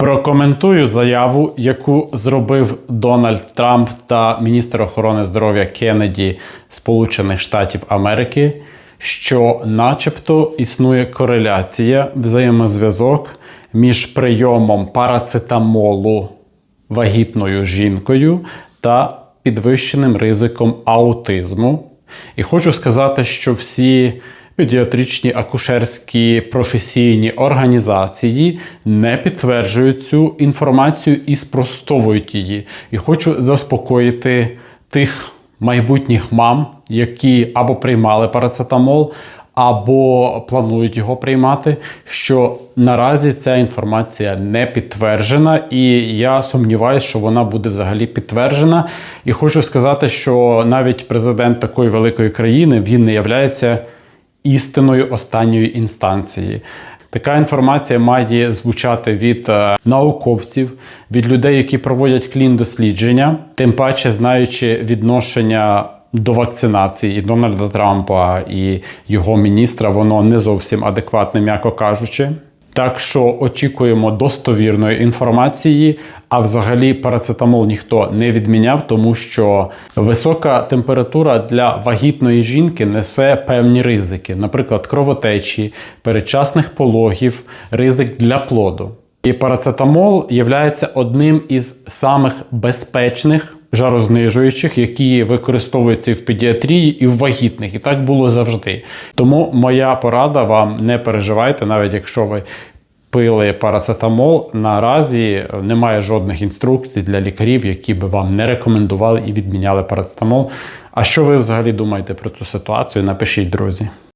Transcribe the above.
Прокоментую заяву, яку зробив Дональд Трамп та міністр охорони здоров'я Кеннеді Сполучених Штатів Америки, що, начебто, існує кореляція, взаємозв'язок між прийомом парацетамолу вагітною жінкою та підвищеним ризиком аутизму. І хочу сказати, що всі педіатричні акушерські професійні організації не підтверджують цю інформацію і спростовують її. І хочу заспокоїти тих майбутніх мам, які або приймали парацетамол, або планують його приймати, що наразі ця інформація не підтверджена, і я сумніваюся, що вона буде взагалі підтверджена. І хочу сказати, що навіть президент такої великої країни він не являється істиною останньої інстанції. Така інформація має звучати від е, науковців, від людей, які проводять клін дослідження, тим паче знаючи відношення до вакцинації і Дональда Трампа і його міністра, воно не зовсім адекватне, м'яко кажучи. Так що очікуємо достовірної інформації. А взагалі парацетамол ніхто не відміняв, тому що висока температура для вагітної жінки несе певні ризики, наприклад, кровотечі, передчасних пологів, ризик для плоду. І парацетамол є одним із самих безпечних жарознижуючих, які використовуються і в педіатрії, і в вагітних. І так було завжди. Тому моя порада вам не переживайте, навіть якщо ви пили парацетамол. Наразі немає жодних інструкцій для лікарів, які би вам не рекомендували і відміняли парацетамол. А що ви взагалі думаєте про цю ситуацію? Напишіть, друзі.